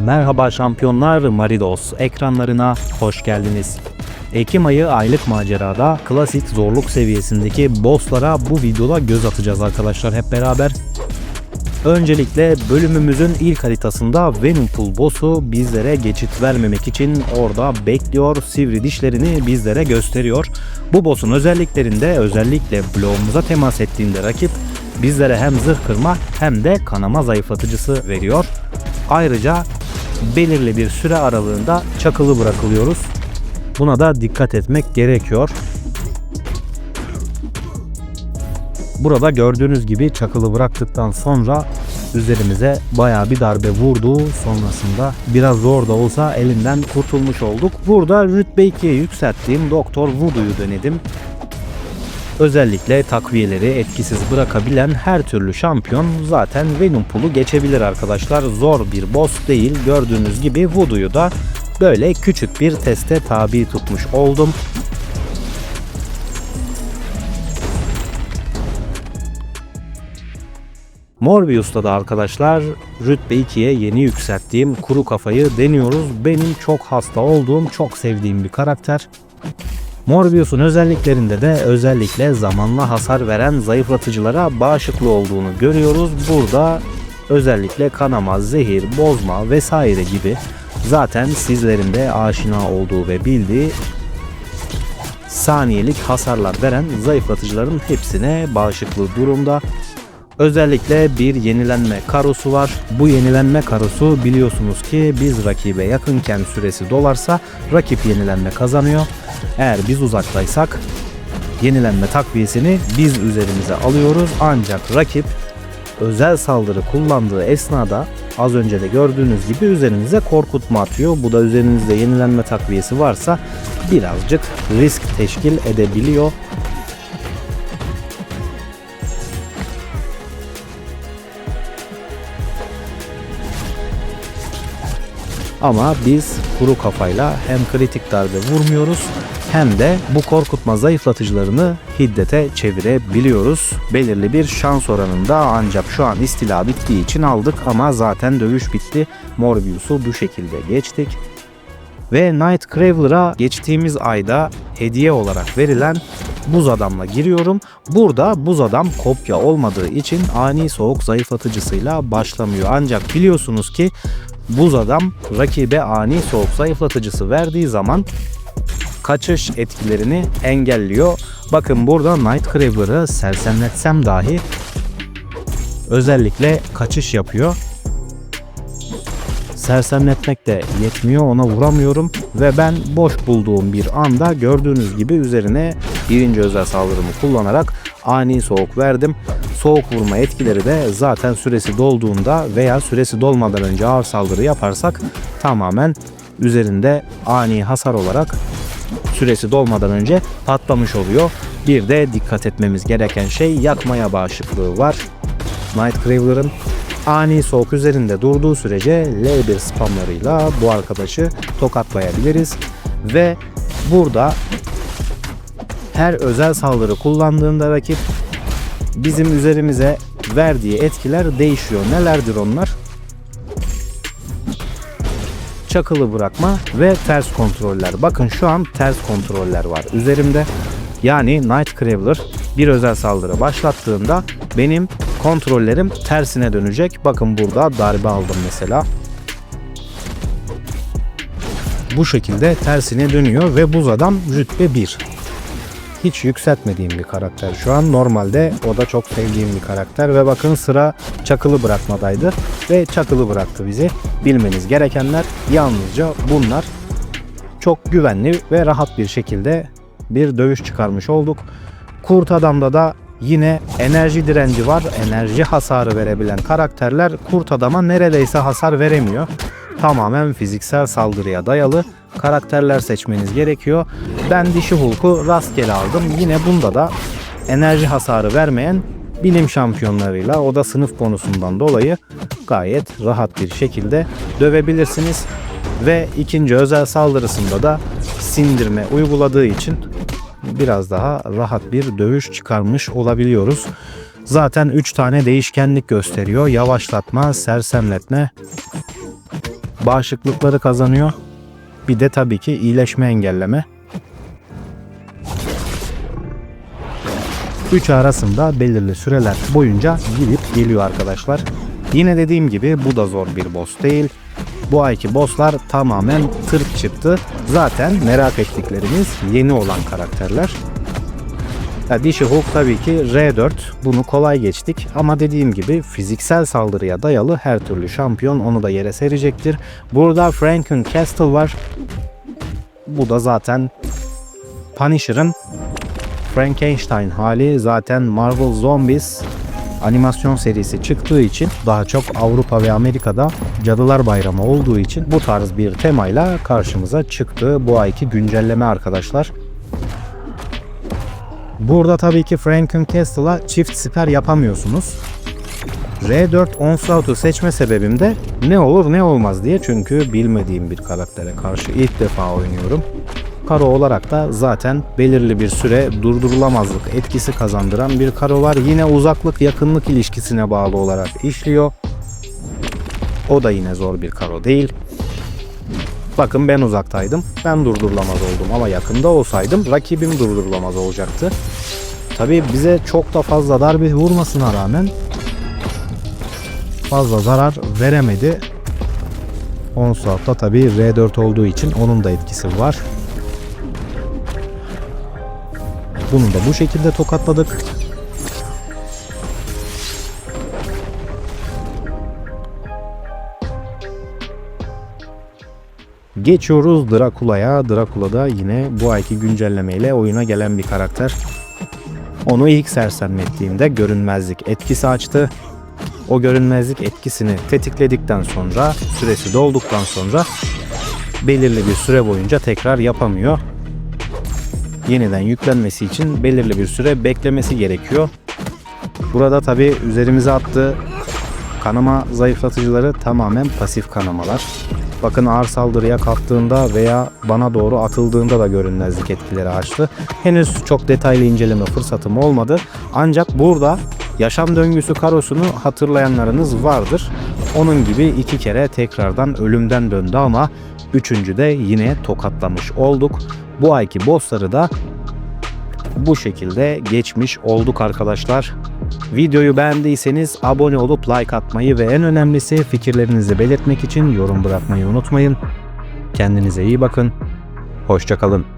Merhaba şampiyonlar Maridos ekranlarına hoş geldiniz. Ekim ayı aylık macerada klasik zorluk seviyesindeki bosslara bu videoda göz atacağız arkadaşlar hep beraber. Öncelikle bölümümüzün ilk haritasında Venompool boss'u bizlere geçit vermemek için orada bekliyor, sivri dişlerini bizlere gösteriyor. Bu boss'un özelliklerinde özellikle bloğumuza temas ettiğinde rakip bizlere hem zırh kırma hem de kanama zayıflatıcısı veriyor. Ayrıca belirli bir süre aralığında çakılı bırakılıyoruz. Buna da dikkat etmek gerekiyor. Burada gördüğünüz gibi çakılı bıraktıktan sonra üzerimize baya bir darbe vurdu. Sonrasında biraz zor da olsa elinden kurtulmuş olduk. Burada rütbe 2'ye yükselttiğim Doktor Voodoo'yu denedim. Özellikle takviyeleri etkisiz bırakabilen her türlü şampiyon zaten Venompool'u geçebilir arkadaşlar. Zor bir boss değil. Gördüğünüz gibi Voodoo'yu da böyle küçük bir teste tabi tutmuş oldum. Morbius'ta da arkadaşlar rütbe 2'ye yeni yükselttiğim kuru kafayı deniyoruz. Benim çok hasta olduğum, çok sevdiğim bir karakter. Morbius'un özelliklerinde de özellikle zamanla hasar veren zayıflatıcılara bağışıklı olduğunu görüyoruz. Burada özellikle kanama, zehir, bozma vesaire gibi zaten sizlerin de aşina olduğu ve bildiği saniyelik hasarlar veren zayıflatıcıların hepsine bağışıklı durumda. Özellikle bir yenilenme karosu var. Bu yenilenme karosu biliyorsunuz ki biz rakibe yakınken süresi dolarsa rakip yenilenme kazanıyor. Eğer biz uzaktaysak yenilenme takviyesini biz üzerimize alıyoruz ancak rakip özel saldırı kullandığı esnada az önce de gördüğünüz gibi üzerinize korkutma atıyor. Bu da üzerinizde yenilenme takviyesi varsa birazcık risk teşkil edebiliyor. Ama biz kuru kafayla hem kritik darbe vurmuyoruz hem de bu korkutma zayıflatıcılarını hiddete çevirebiliyoruz. Belirli bir şans oranında ancak şu an istila bittiği için aldık ama zaten dövüş bitti. Morbius'u bu şekilde geçtik. Ve Night Craveler'a geçtiğimiz ayda hediye olarak verilen buz adamla giriyorum. Burada buz adam kopya olmadığı için ani soğuk zayıflatıcısıyla başlamıyor. Ancak biliyorsunuz ki buz adam rakibe ani soğuk zayıflatıcısı verdiği zaman kaçış etkilerini engelliyor. Bakın burada Night Craveler'ı sersemletsem dahi özellikle kaçış yapıyor. Sersemletmek de yetmiyor ona vuramıyorum ve ben boş bulduğum bir anda gördüğünüz gibi üzerine birinci özel saldırımı kullanarak ani soğuk verdim. Soğuk vurma etkileri de zaten süresi dolduğunda veya süresi dolmadan önce ağır saldırı yaparsak tamamen üzerinde ani hasar olarak süresi dolmadan önce patlamış oluyor. Bir de dikkat etmemiz gereken şey yakmaya bağışıklığı var. Night Craveler'ın ani soğuk üzerinde durduğu sürece L1 spamlarıyla bu arkadaşı tokatlayabiliriz. Ve burada her özel saldırı kullandığında rakip bizim üzerimize verdiği etkiler değişiyor. Nelerdir onlar? Çakılı bırakma ve ters kontroller. Bakın şu an ters kontroller var üzerimde. Yani Night Craveler bir özel saldırı başlattığında benim kontrollerim tersine dönecek. Bakın burada darbe aldım mesela. Bu şekilde tersine dönüyor ve buz adam rütbe 1 hiç yükseltmediğim bir karakter şu an. Normalde o da çok sevdiğim bir karakter ve bakın sıra çakılı bırakmadaydı ve çakılı bıraktı bizi. Bilmeniz gerekenler yalnızca bunlar. Çok güvenli ve rahat bir şekilde bir dövüş çıkarmış olduk. Kurt Adam'da da yine enerji direnci var. Enerji hasarı verebilen karakterler Kurt Adam'a neredeyse hasar veremiyor. Tamamen fiziksel saldırıya dayalı karakterler seçmeniz gerekiyor. Ben dişi Hulk'u rastgele aldım. Yine bunda da enerji hasarı vermeyen bilim şampiyonlarıyla o da sınıf bonusundan dolayı gayet rahat bir şekilde dövebilirsiniz. Ve ikinci özel saldırısında da sindirme uyguladığı için biraz daha rahat bir dövüş çıkarmış olabiliyoruz. Zaten 3 tane değişkenlik gösteriyor. Yavaşlatma, sersemletme bağışıklıkları kazanıyor. Bir de tabii ki iyileşme engelleme. 3 arasında belirli süreler boyunca gidip geliyor arkadaşlar. Yine dediğim gibi bu da zor bir boss değil. Bu ayki bosslar tamamen tırt çıktı. Zaten merak ettiklerimiz yeni olan karakterler. Ya Dişi Hulk tabii ki R4 bunu kolay geçtik ama dediğim gibi fiziksel saldırıya dayalı her türlü şampiyon onu da yere serecektir. Burada Franken Castle var. Bu da zaten Punisher'ın Frankenstein hali zaten Marvel Zombies animasyon serisi çıktığı için daha çok Avrupa ve Amerika'da Cadılar Bayramı olduğu için bu tarz bir temayla karşımıza çıktı bu ayki güncelleme arkadaşlar. Burada tabii ki Franken çift siper yapamıyorsunuz. R4 Onslaught'u seçme sebebim de ne olur ne olmaz diye çünkü bilmediğim bir karaktere karşı ilk defa oynuyorum. Karo olarak da zaten belirli bir süre durdurulamazlık etkisi kazandıran bir karo var. Yine uzaklık yakınlık ilişkisine bağlı olarak işliyor. O da yine zor bir karo değil. Bakın ben uzaktaydım. Ben durdurulamaz oldum ama yakında olsaydım rakibim durdurulamaz olacaktı. Tabii bize çok da fazla darbe vurmasına rağmen fazla zarar veremedi. Onslaught'ta tabii R4 olduğu için onun da etkisi var. Bunu da bu şekilde tokatladık. Geçiyoruz Drakula'ya. Drakula da yine bu ayki güncellemeyle oyuna gelen bir karakter. Onu ilk sersemlettiğimde görünmezlik etkisi açtı. O görünmezlik etkisini tetikledikten sonra, süresi dolduktan sonra belirli bir süre boyunca tekrar yapamıyor. Yeniden yüklenmesi için belirli bir süre beklemesi gerekiyor. Burada tabi üzerimize attığı kanama zayıflatıcıları tamamen pasif kanamalar. Bakın ağır saldırıya kalktığında veya bana doğru atıldığında da görünmezlik etkileri açtı. Henüz çok detaylı inceleme fırsatım olmadı. Ancak burada yaşam döngüsü karosunu hatırlayanlarınız vardır. Onun gibi iki kere tekrardan ölümden döndü ama üçüncü de yine tokatlamış olduk. Bu ayki bossları da bu şekilde geçmiş olduk arkadaşlar. Videoyu beğendiyseniz abone olup like atmayı ve en önemlisi fikirlerinizi belirtmek için yorum bırakmayı unutmayın. Kendinize iyi bakın. Hoşçakalın.